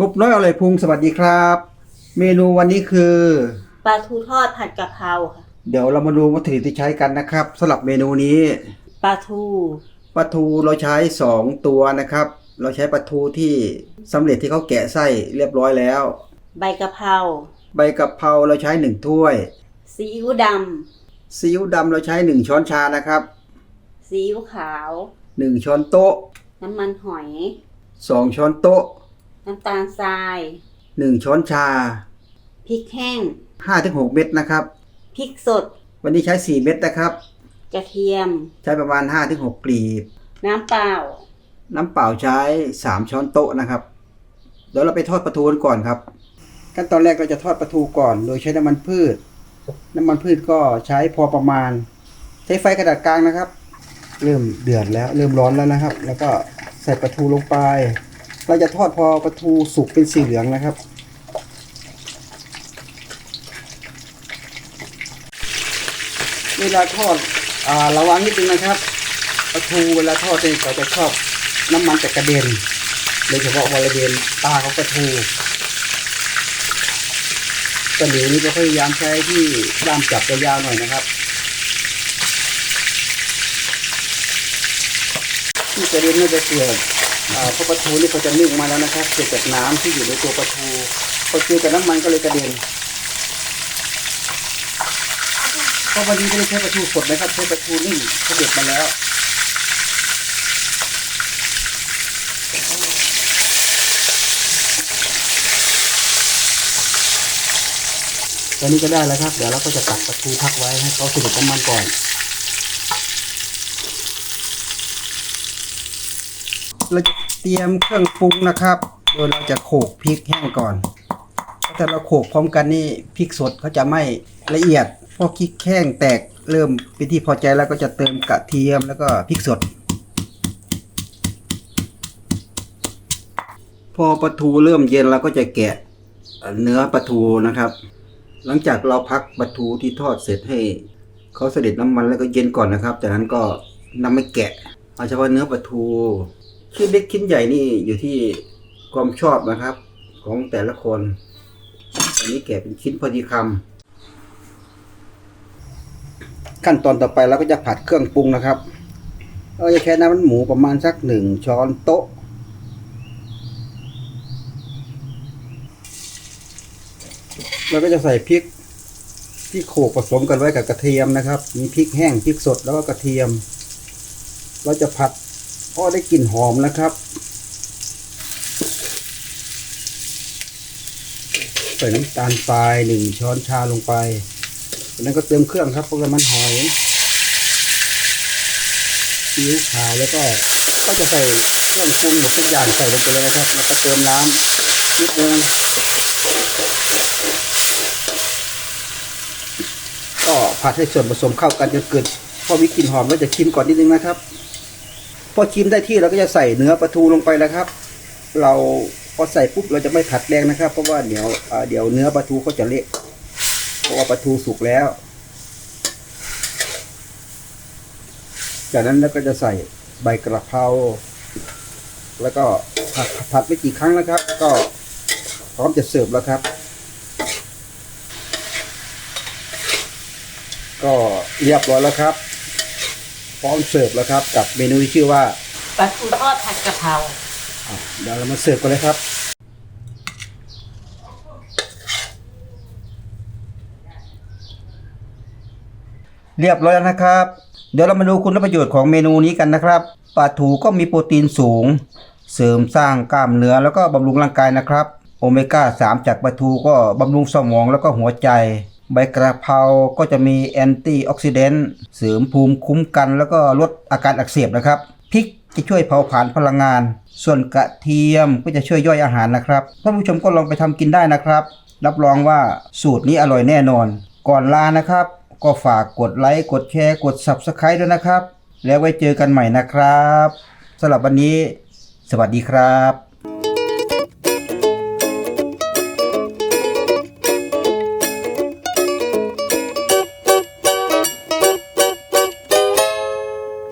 งบน้อยอร่อยพุงสวัสดีครับ เมนูวันนี้คือปลาทูทอดผัดกะเพราค่ะเดี๋ยวเรามาดูวัตถุดิบที่ใช้กันนะครับสำหรับเมนูนี้ปลาทูปลาทูเราใช้ 2 ตัวนะครับ เราใช้ปลาทูที่สำเร็จที่เขาแกะไส้เรียบร้อยแล้ว ใบกะเพราใบกะเพราเราใช้1ถ้วยซีอิ๊วดซีอิ๊วดำเราใช้ 1 ช้อนชานะครับำซีอิ๊วขาว 1 ช้อนโต๊ะ น้ำมันหอย 2 ช้อนโต๊ะ น้ำตาลทราย 1 ช้อนชา พริกแห้ง 5-6 เม็ดนะครับ พริกสด วันนี้ใช้ 4 เม็ดนะครับ กระเทียม ใช้ประมาณ 5-6 กลีบ น้ำเปล่า น้ำเปล่าใช้ 3 ช้อนโต๊ะนะครับ เดี๋ยวเราไปทอดปลาทูกันก่อนครับ ขั้นตอนแรกเราจะทอดปลาทูก่อน โดยใช้น้ำมันพืช น้ำมันพืชก็ใช้พอประมาณ ใช้ไฟกระดาษกลางนะครับ เริ่มเดือดแล้ว เริ่มร้อนแล้วนะครับ แล้วก็ใส่ปลาทูลงไป เราจะทอดพอปลาทูสุกเป็นสีเหลืองนะครับ เวลาทอดอระวังนิดนึงนะครับปลาทูเวลาทอดเนี่ยเขาจะชอบน้ำมันจะกระเด็นโดยเฉพาะบริเวณตาของปลาทูตะหลิวนี่ก็พยายามใช้ที่ด้ามจับยาวๆหน่อยนะครับที่กระเด็นไม่จะเกิดอ่าเพราะปลาทูนี่เขาจะนึ่งมาแล้วนะครับเกิดจากน้ำที่อยู่ในตัวปลาทูพอเจอกับน้ำมันก็เลยกระเด็นเพราะวันนี้ไม่ได้ใช้ปลาทูสดนะครับใช้ปลาทูนึ่งเขาเด็ดมาแล้วตอนนี้ก็ได้แล้วครับ เดี๋ยวเราก็จะตักปลาทูพักไว้ให้เขาสุกน้ำมันก่อน เราจะเตรียมเครื่องปรุงนะครับ โดยเราจะโขลกพริกแห้งก่อนถ้าเราโขลกพร้อมกันนี่พริกสดเขาจะไม่ละเอียดพอพริกแห้งแตกเริ่มเป็นที่พอใจแล้วก็จะเติมกระเทียมแล้วก็พริกสด พอปลาทูเริ่มเย็นเราก็จะแกะเนื้อปลาทูนะครับ หลังจากเราพักปลาทูที่ทอดเสร็จให้เขาเสด็จน้ำมันแล้วก็เย็นก่อนนะครับ จากนั้นก็นำไปแกะเอาเฉพาะเนื้อปลาทู ชิ้นเล็กชิ้นใหญ่นี่อยู่ที่ความชอบนะครับ ของแต่ละคน อันนี้แกะเป็นชิ้นพอดีคำขั้นตอนต่อไปเราก็จะผัดเครื่องปรุงนะครับเราจะใช้น้ำมันหมูประมาณสักหนึ่งช้อนโต๊ะเราก็จะใส่พริกที่โขลกผสมกันไว้กับกระเทียมนะครับ มีพริกแห้งพริกสดแล้วก็กระเทียม เราจะผัด พอได้กลิ่นหอมนะครับ ใส่น้ำตาลทรายหนึ่งช้อนชาลงไปจากนั้นก็เติมเครื่องครับพวกน้ำมันหอยซีอิ๊วขาวแล้วก็ก็จะใส่เครื่องปรุงหมดทุกอย่างใส่ลงไปเลยนะครับ แล้วก็เติมน้ำนิดนึงก็ผัดให้ส่วนผสมเข้ากันจนเกิดพอมีกลิ่นหอมก็จะชิมก่อนนิดนึงนะครับ อชิมได้ที่เราก็จะใส่เนื้อปลาทูลงไปแล้วครับ เราพอใส่ปุ๊บเราจะไม่ผัดแรงนะครับ เพราะว่าเดี๋ยวเดี๋ยวเนื้อปลาทูเขาจะเละเพราะว่าปลาทูสุกแล้ว จากนั้นเราก็จะใส่ใบกระเพราแล้วก็ผัดผัดไม่กี่ครั้งนะครับ ก็พร้อมจะเสิร์ฟแล้วครับ ก็เรียบร้อยแล้วครับ พร้อมเสิร์ฟแล้วครับ กับเมนูที่ชื่อว่าปลาทูทอดผัดกะเพราอะเดี๋ยวเรามาเสิร์ฟกันเลยครับ เรียบร้อยแล้วนะครับ เดี๋ยวเรามาดูคุณประโยชน์ของเมนูนี้กันนะครับปลาทูก็มีโปรตีนสูง เสริมสร้างกล้ามเนื้อแล้วก็บำรุงร่างกายนะครับ โอเมก้า 3 จากปลาทูก็บำรุงสมองแล้วก็หัวใจ ใบกระเพราก็จะมีแอนตี้ออกซิเดนต์เสริมภูมิคุ้มกันแล้วก็ลดอาการอักเสบนะครับพริกจะช่วยเผาผลาญพลังงาน ส่วนกระเทียมก็จะช่วยย่อยอาหารนะครับท่านผู้ชมก็ลองไปทำกินได้นะครับ รับรองว่าสูตรนี้อร่อยแน่นอน ก่อนลานะครับ ก็ฝากกดไลค์กดแชร์กด Subscribe ด้วยนะครับ แล้วไว้เจอกันใหม่นะครับสำหรับวันนี้ สวัสดีครับ